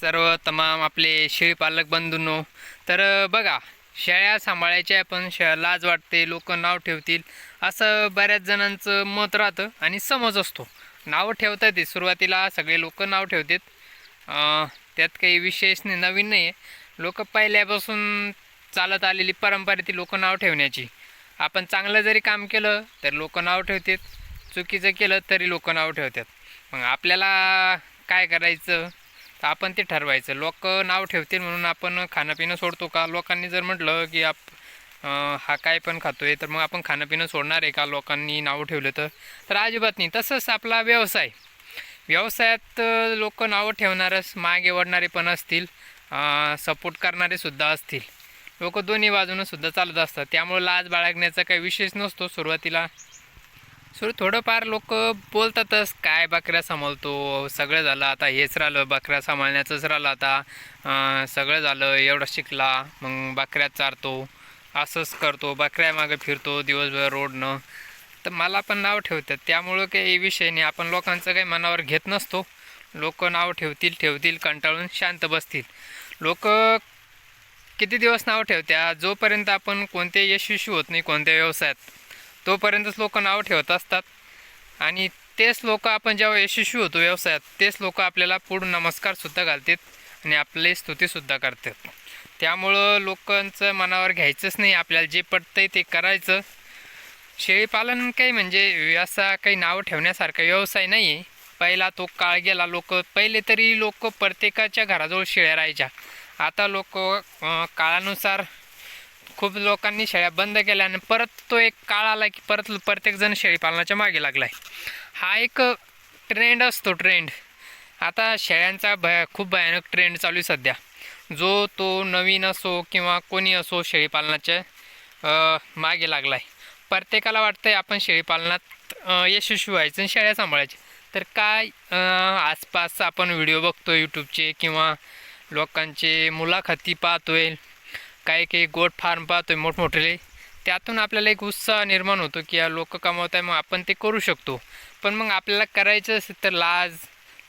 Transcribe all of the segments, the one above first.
सर्व तमाम आपले शेळीपालक बंधूंनो. तर बघा शेळ्या सांभाळायच्या पण शे लाज वाटते लोक नाव ठेवतील असं बऱ्याच जणांचं मत राहतं आणि समज असतो. नाव ठेवता येते सुरुवातीला सगळे लोक नाव ठेवतात. त्यात काही विशेष नाही नवीन नाही आहे लोक पहिल्यापासून चालत आलेली परंपरा ती लोक नाव ठेवण्याची. आपण चांगलं जरी काम केलं तर लोक नाव ठेवतात. चुकीचं केलं तरी लोक नाव ठेवतात. मग आपल्याला काय करायचं? तर आपण ते ठरवायचं. लोक नाव ठेवतील म्हणून आपण खाणंपिणं सोडतो का? लोकांनी जर म्हटलं की आप हा काय पण खातोय तर मग आपण खाणंपिणं सोडणार आहे का? लोकांनी नाव ठेवलं तर. तर अजिबात नाही. तसंच आपला व्यवसाय. व्यवसायात लोक नावं ठेवणारच मागे वडणारे पण असतील सपोर्ट करणारेसुद्धा असतील. लोक दोन्ही बाजूनंसुद्धा चालत असतात. त्यामुळे लाज बाळगण्याचा काही विशेष नसतो सुरुवातीला. सुरू थोडंफार लोक बोलतातच काय बकऱ्या सांभाळतो? सगळं झालं आता हेच राहिलं बकऱ्या सांभाळण्याचंच राहिलं आता. सगळं झालं एवढं शिकला मग बकऱ्या चारतो असंच करतो बकऱ्या मागे फिरतो दिवसभर रोडनं. तर मला पण नाव ठेवतात. त्यामुळं काही विषय नाही. आपण लोकांचं काही मनावर घेत नसतो. लोक नाव ठेवतील ठेवतील कंटाळून शांत बसतील. लोक किती दिवस नाव ठेवत्या? जोपर्यंत आपण कोणते यशस्वी होत नाही कोणत्या व्यवसायात. तोपर्यंतच लोक नाव ठेवत असतात. आणि तेच लोक आपण जेव्हा यशस्वी होतो व्यवसायात तेच लोक आपल्याला पुढं नमस्कारसुद्धा घालतात आणि आपले स्तुतीसुद्धा करतात. त्यामुळं लोकांचं मनावर घ्यायचंच नाही आपल्याला जे पटतंय ते करायचं. शेळीपालन काही म्हणजे असा काही नाव ठेवण्यासारखा व्यवसाय नाही आहे पहिला तो काळ गेला लोक पहिले तरी लोक प्रत्येकाच्या घराजवळ शेळ्या राहायच्या. आता लोक काळानुसार खूप लोकांनी शेळ्या बंद केल्या आणि परत तो एक काळ आला की परत प्रत्येकजण शेळीपालनाच्या मागे लागला आहे हा एक ट्रेंड असतो ट्रेंड आता शेळ्यांचा भय खूप भयानक ट्रेंड चालू आहे सध्या. जो तो नवीन असो किंवा कोणी असो शेळीपालनाच्या मागे लागला आहे प्रत्येकाला वाटतं आहे आपण शेळीपालनात यशस्वी व्हायचं आणि शेळ्या सांभाळायच्या. तर काय आसपास आपण व्हिडिओ बघतो यूट्यूबचे किंवा लोकांचे मुलाखती पाहतोय. काही काही गोट फार्म पाहतोय मोठमोठे त्यातून आपल्याला एक उत्साह निर्माण होतो की लोक कमवत आहे मग आपण ते करू शकतो. पण मग आपल्याला करायचं असेल तर लाज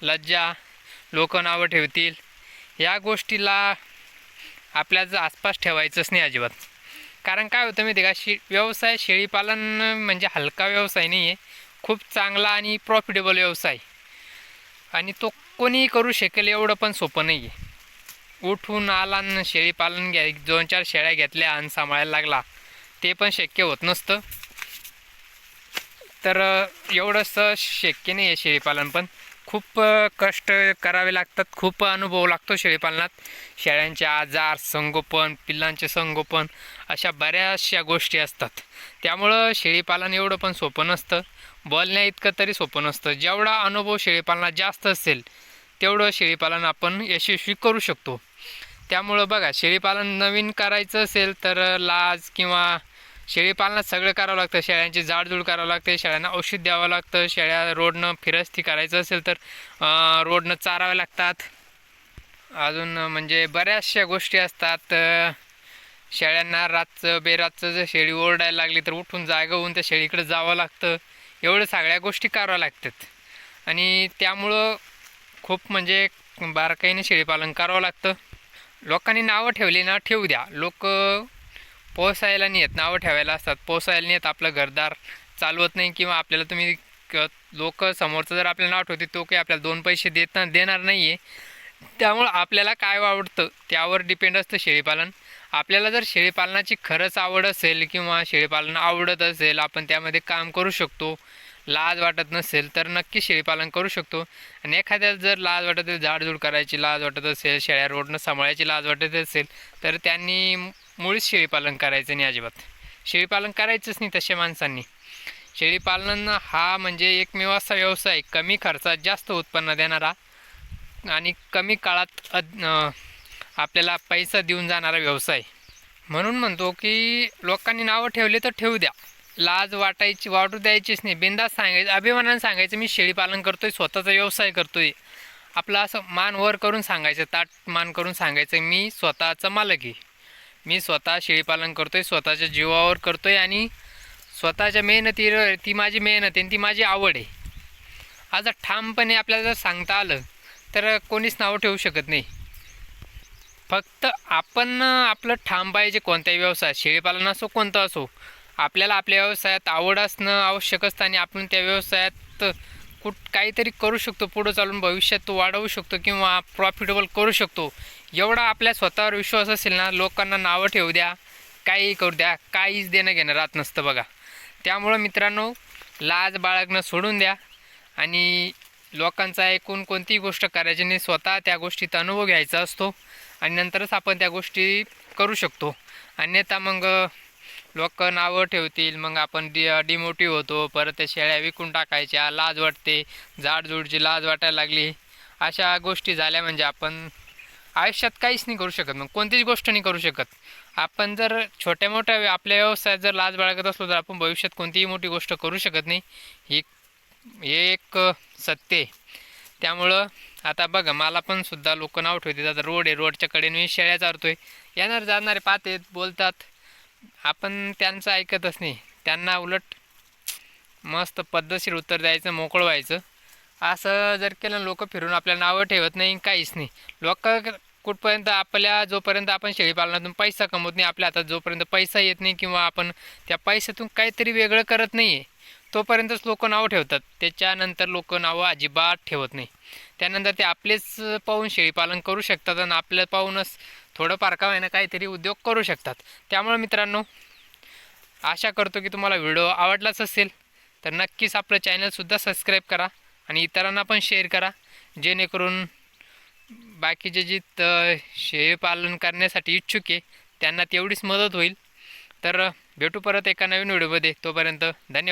लज्जा लोक नावं ठेवतील. या गोष्टीला आपल्याचं आसपास ठेवायचंच नाही अजिबात. कारण काय होतं माहिती आहे का शे व्यवसाय शेळीपालन म्हणजे हलका व्यवसाय नाही आहे. खूप चांगला आणि प्रॉफिटेबल व्यवसाय. आणि तो कोणीही करू शकेल एवढं पण सोपं नाही आहे. उठून आला आणि शेळीपालन घ्या. दोन चार शेळ्या घेतल्या आणि सांभाळायला लागला. ते पण शक्य होत नसतं. तर एवढंसं शक्य नाही आहे शेळीपालन पण. खूप कष्ट करावे लागतात. खूप अनुभव लागतो शेळीपालनात शेळ्यांचे आजार संगोपन पिल्लांचे संगोपन अशा बऱ्याचशा गोष्टी असतात. त्यामुळं शेळीपालन एवढं पण सोपं नसतं. बोलण्या इतकं तरी सोपं नसतं. जेवढा अनुभव शेळीपालनात जास्त असेल तेवढं शेळीपालन आपण यशस्वी करू शकतो. त्यामुळं बघा शेळीपालन नवीन करायचं असेल तर लाज किंवा शेळीपालनात सगळं करावं लागतं. शेळ्यांची जाडजूड करावं लागते शेळ्यांना औषध द्यावं लागतं. शेळ्या रोडनं फिरस्ती करायचं असेल तर रोडनं चाराव्या लागतात. अजून म्हणजे बऱ्याचशा गोष्टी असतात शेळ्यांना रातचं बेरातचं जर शेळी ओरडायला लागली तर उठून जागा होऊन त्या शेळीकडे जावं लागतं. एवढं सगळ्या गोष्टी कराव्या लागतात. आणि त्यामुळं खूप म्हणजे बारकाईने शेळीपालन करावं लागतं. लोकांनी नावं ठेवली ना ठेवू द्या. लोक पोसायला नाही येत नावं ठेवायला असतात. पोसायला नाही येत आपलं घरदार चालवत नाही किंवा आपल्याला तुम्ही लोक समोरचं जर आपल्याला नाव ठेवते तो काही आपल्याला दोन पैसे देत देणार नाही आहे त्यामुळं आपल्याला काय आवडतं? त्यावर डिपेंड असतं शेळीपालन. आपल्याला जर शेळीपालनाची खरंच आवड असेल किंवा शेळीपालन आवडत असेल आपण त्यामध्ये काम करू शकतो. लाज वाटत नसेल तर नक्की शेळीपालन करू शकतो. आणि एखाद्याला जर लाज वाटत असेल झाडझूड करायची लाज वाटत असेल शेळ्या रोडनं सांभाळायची लाज वाटत असेल तर त्यांनी मुळीच शेळीपालन करायचं नाही अजिबात. शेळीपालन करायचंच नाही तशा माणसांनी. शेळीपालन हा म्हणजे एकमेव असा व्यवसाय कमी खर्चात जास्त उत्पन्न देणारा आणि कमी काळात आपल्याला पैसा देऊन जाणारा व्यवसाय. म्हणून म्हणतो की लोकांनी नावं ठेवले तर ठेवू द्या. लाज वाटायची वाटू द्यायचीच नाही. बिंदास सांगायचं अभिमानानं सांगायचं मी शेळीपालन करतोय स्वतःचा व्यवसाय करतोय. आपलं असं मान वर करून सांगायचं ताट मान करून सांगायचं मी स्वतःचा मालक आहे. मी स्वतः शेळीपालन करतोय स्वतःच्या जीवावर करतोय आणि स्वतःच्या मेहनतीवर ती माझी मेहनत आहे आणि ती माझी आवड आहे. आज ठामपणे आपल्याला जर सांगता आलं तर कोणीच नावं ठेवू शकत नाही. फक्त आपण आपलं ठाम पाहिजे कोणत्याही व्यवसाय शेळीपालन असो कोणतं असो आपल्याला आपल्या व्यवसायात आवड असणं आवश्यक असतं आणि आपण त्या व्यवसायात कुठ काहीतरी करू शकतो पुढं चालून भविष्यात तो वाढवू शकतो किंवा प्रॉफिटेबल करू शकतो. एवढा आपल्या स्वतःवर विश्वास असेल ना लोकांना नावं ठेवू द्या काहीही करू द्या काहीच देणं घेणं राहत नसतं बघा. त्यामुळं मित्रांनो लाज बाळगणं सोडून द्या आणि लोकांचा ऐकून कोणतीही गोष्ट करायची नाही स्वतः त्या गोष्टीत अनुभव घ्यायचा असतो आणि नंतरच आपण त्या गोष्टी करू शकतो. अन्यथा मग लोक नावं ठेवतील मग आपण डि डिमोटिव्ह होतो परत त्या शेळ्या विकून टाकायच्या लाज वाटते जाडजूडची लाज वाटायला लागली. अशा गोष्टी झाल्या म्हणजे आपण आयुष्यात काहीच नाही करू शकत मग कोणतीच गोष्ट नाही करू शकत. आपण जर छोट्या मोठ्या आपल्या व्यवसायात जर लाज बाळगत असलो तर आपण भविष्यात कोणतीही मोठी गोष्ट करू शकत नाही. ही हे एक सत्य आहे. त्यामुळं आता बघा मला पण सुद्धा लोक नाव ठेवतात. आता रोड आहे रोडच्या कडेने मी शेळ्या चारतोय. येणार जाणारे पाहतेत बोलतात. आपण त्यांचं ऐकतच नाही. त्यांना उलट मस्त पद्धतशीर उत्तर द्यायचं मोकळं व्हायचं. असं जर केलं लोक फिरून आपल्याला नावं ठेवत नाही काहीच नाही. लोक कुठपर्यंत आपल्या जोपर्यंत आपण शेळीपालनातून पैसा कमवत नाही आपल्या हातात जोपर्यंत पैसा येत नाही किंवा आपण त्या पैशातून काहीतरी वेगळं करत नाही आहे तोपर्यंतच लोक नावं ठेवतात. त्याच्यानंतर लोक नावं अजिबात ठेवत नाही. त्यानंतर ते आपलेच पाहून शेळीपालन करू शकतात आणि आपलं पाहूनच थोडंफार का होईना काहीतरी उद्योग करू शकतात. त्यामुळे मित्रांनो आशा करतो की तुम्हाला व्हिडिओ आवडलाच असेल तर नक्कीच आपलं चॅनलसुद्धा सबस्क्राईब करा आणि इतरांना पण शेअर करा जेणेकरून बाकीचे जे शेळीपालन करण्यासाठी इच्छुक आहे त्यांना तेवढीच मदत होईल. तर भेटू परत एका नवीन व्हिडिओमध्ये. तोपर्यंत धन्यवाद.